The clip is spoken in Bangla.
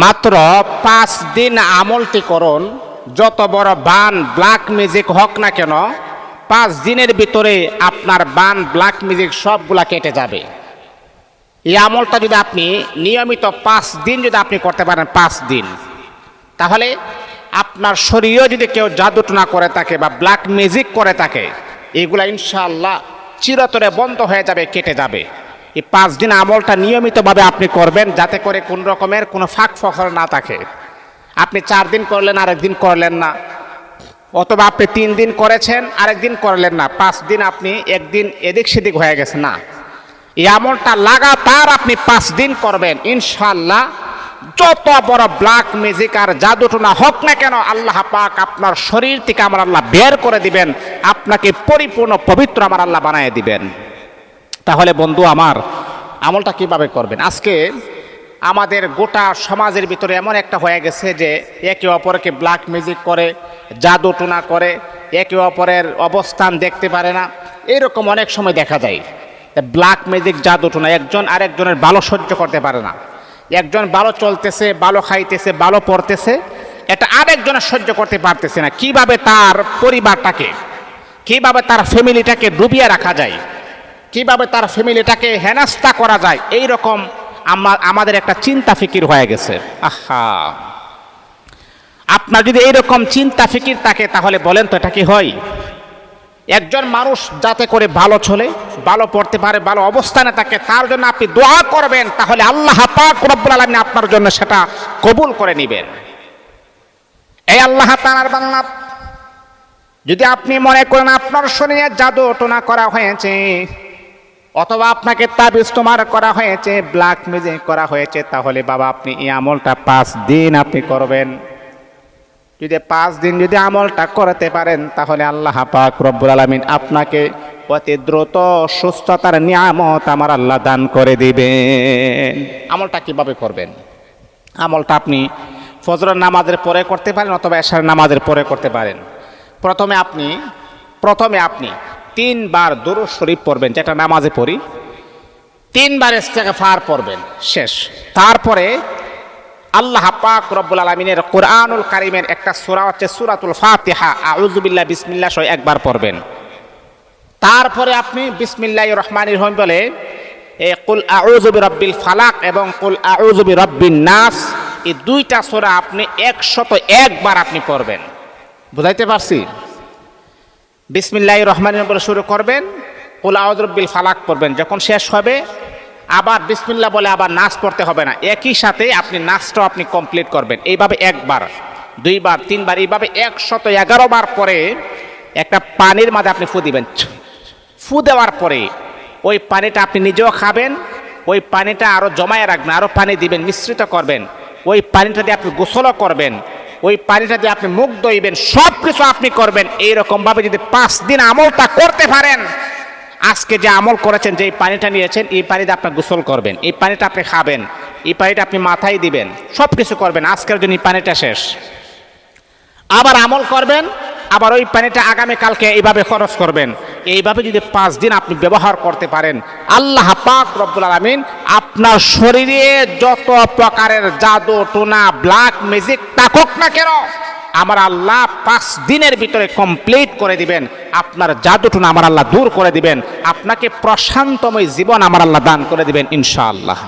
মাত্র পাঁচ দিন আমলটি করুন। যত বড় বান ব্ল্যাক মিউজিক হোক না কেন, পাঁচ দিনের ভিতরে আপনার বান ব্ল্যাক মিউজিক সবগুলা কেটে যাবে। এই আমলটা যদি আপনি নিয়মিত পাঁচ দিন যদি আপনি করতে পারেন, পাঁচ দিন। তাহলে আপনার শরীরেও যদি কেউ জাদুটনা করে থাকে বা ব্ল্যাক মিউজিক করে থাকে, এগুলা ইনশাআল্লাহ চিরতরে বন্ধ হয়ে যাবে, কেটে যাবে। এই পাঁচ দিন আমলটা নিয়মিতভাবে আপনি করবেন যাতে করে কোন রকমের কোনো ফাঁক ফখর না থাকে। আপনি চার দিন করলেন আরেকদিন করলেন না। অথবা আপনি তিন দিন করেছেন আরেকদিন করলেন না। পাঁচ দিন আপনি একদিন এদিক সেদিক হয়ে গেছে না। এই আমলটা লাগাতার আপনি পাঁচ দিন করবেন। ইনশাল্লাহ যত বড় ব্ল্যাক মিউজিক আর জাদুটনা হোক না কেন, আল্লাহ পাক আপনার শরীর থেকে আমার আল্লাহ বের করে দিবেন। আপনাকে পরিপূর্ণ পবিত্র আমার আল্লাহ বানিয়ে দিবেন। তাহলে বন্ধু আমার আমলটা কীভাবে করবেন? আজকে আমাদের গোটা সমাজের ভিতরে এমন একটা হয়ে গেছে যে একে অপরকে ব্ল্যাক মিউজিক করে, জাদু টুনা করে, একে অপরের অবস্থান দেখতে পারে না। এরকম অনেক সময় দেখা যায় ব্ল্যাক মিউজিক জাদু টুনা একজন আরেকজনের ভালো সহ্য করতে পারে না। একজন ভালো চলতেছে, ভালো খাইতেছে, ভালো পড়তেছে, এটা আরেকজনের সহ্য করতে পারতেছে না। কীভাবে তার পরিবারটাকে, কীভাবে তার ফ্যামিলিটাকে ডুবিয়ে রাখা যায়? কীভাবে তার ফ্যামিলিটাকে হেনাস্তা করা যায় এই রকম আমাদের একটা চিন্তা ফিকির হয়ে গেছে। আহা। আপনার যদি এইরকম চিন্তা ফিকির থাকে, তাহলে বলেন তো এটা কি হয়? একজন মানুষ যাতে করে ভালো চলে, ভালো পড়তে পারে, ভালো অবস্থানে থাকে, তার জন্য আপনি দোয়া করবেন, তাহলে আল্লাহ পাক রব্বুল আলামিন আপনার জন্য সেটা কবুল করে নেবেন। এই আল্লাহ তাআলার বাংলা যদি আপনি মনে করেন আপনার শরীরে জাদু টোনা করা হয়েছে অথবা আপনাকে তাবিজ তোমার করা হয়েছে ব্ল্যাক মিউজিক করা হয়েছে, তাহলে বাবা আপনি এই আমলটা পাঁচ দিন আপনি করবেন। যদি পাঁচ দিন যদি আমলটা করতে পারেন, তাহলে আল্লাহ পাক রব্বুল আলমিন আপনাকে অতি দ্রুত সুস্থতার নিয়ামত আমার আল্লাহ দান করে দিবেন। আমলটা কীভাবে করবেন? আমলটা আপনি ফজরের নামাজের পরে করতে পারেন অথবা এশার নামাজের পরে করতে পারেন। প্রথমে আপনি প্রথমে আপনি তিনবার দুরু শরীফ পড়বেন, যেটা নামাজে পড়ি। তিনবার ইস্তেগফার পড়বেন, শেষ। তারপরে আল্লাহ পাক রব্বুল আলমিনের কোরআনুল কারিমের একটা সূরা হচ্ছে সূরাতুল ফাতিহা আউযুবিল্লাহ বিসমিল্লাহ সহ একবার পড়বেন। তারপরে আপনি বিসমিল্লাহ রহমানির রহিম বলে, এ কুল আউযুবি রব্বিল ফালাক এবং কুল আউযুবি রব্বিন নাস, এই দুইটা সূরা আপনি একশত একবার আপনি পড়বেন। বুঝাইতে পারছি? বিসমিল্লাহ রহমান বলে শুরু করবেন আউযুবিল ফালাক পড়বেন। যখন শেষ হবে, আবার বিসমিল্লাহ বলে আবার নাচ পড়তে হবে না। একই সাথে আপনি নাচটাও আপনি কমপ্লিট করবেন। এইভাবে একবার, দুইবার, তিনবার, এইভাবে একশত এগারো বার পরে একটা পানির মাঝে আপনি ফু দিবেন। ফু দেওয়ার পরে ওই পানিটা আপনি নিজেও খাবেন, ওই পানিটা আরও জমায়ে রাখবেন আরও পানি দিবেন, মিশ্রিত করবেন। ওই পানিটা দিয়ে আপনি গোসলও করবেন। ওই পানিটা দিয়ে আপনি মুখ দইবেন সব কিছু আপনি করবেন। এইরকমভাবে যদি পাঁচ দিন আমলটা করতে পারেন, আজকে যে আমল করেছেন, যে পানিটা নিয়েছেন, এই পানিতে আপনার গোসল করবেন, এই পানিটা আপনি খাবেন, এই পানিটা আপনি মাথায় দিবেন সব কিছু করবেন, আজকের জন্য এই পানিটা শেষ। আবার আমল করবেন, আবার ওই পানিটা আগামীকালকে এইভাবে খরচ করবেন। এইভাবে যদি পাঁচ দিন আপনি ব্যবহার করতে পারেন, আল্লাহ পাক রব্বুল আলমিন আপনার শরীরে যত প্রকারের জাদু, টোনা ব্ল্যাক ম্যাজিক থাকুক না কেন, আমার আল্লাহ পাঁচ দিনের ভিতরে কমপ্লিট করে দিবেন। আপনার জাদু, টোনা আমার আল্লাহ দূর করে দিবেন। আপনাকে প্রশান্তময় জীবন আমার আল্লাহ দান করে দিবেন, ইনশাআল্লাহ।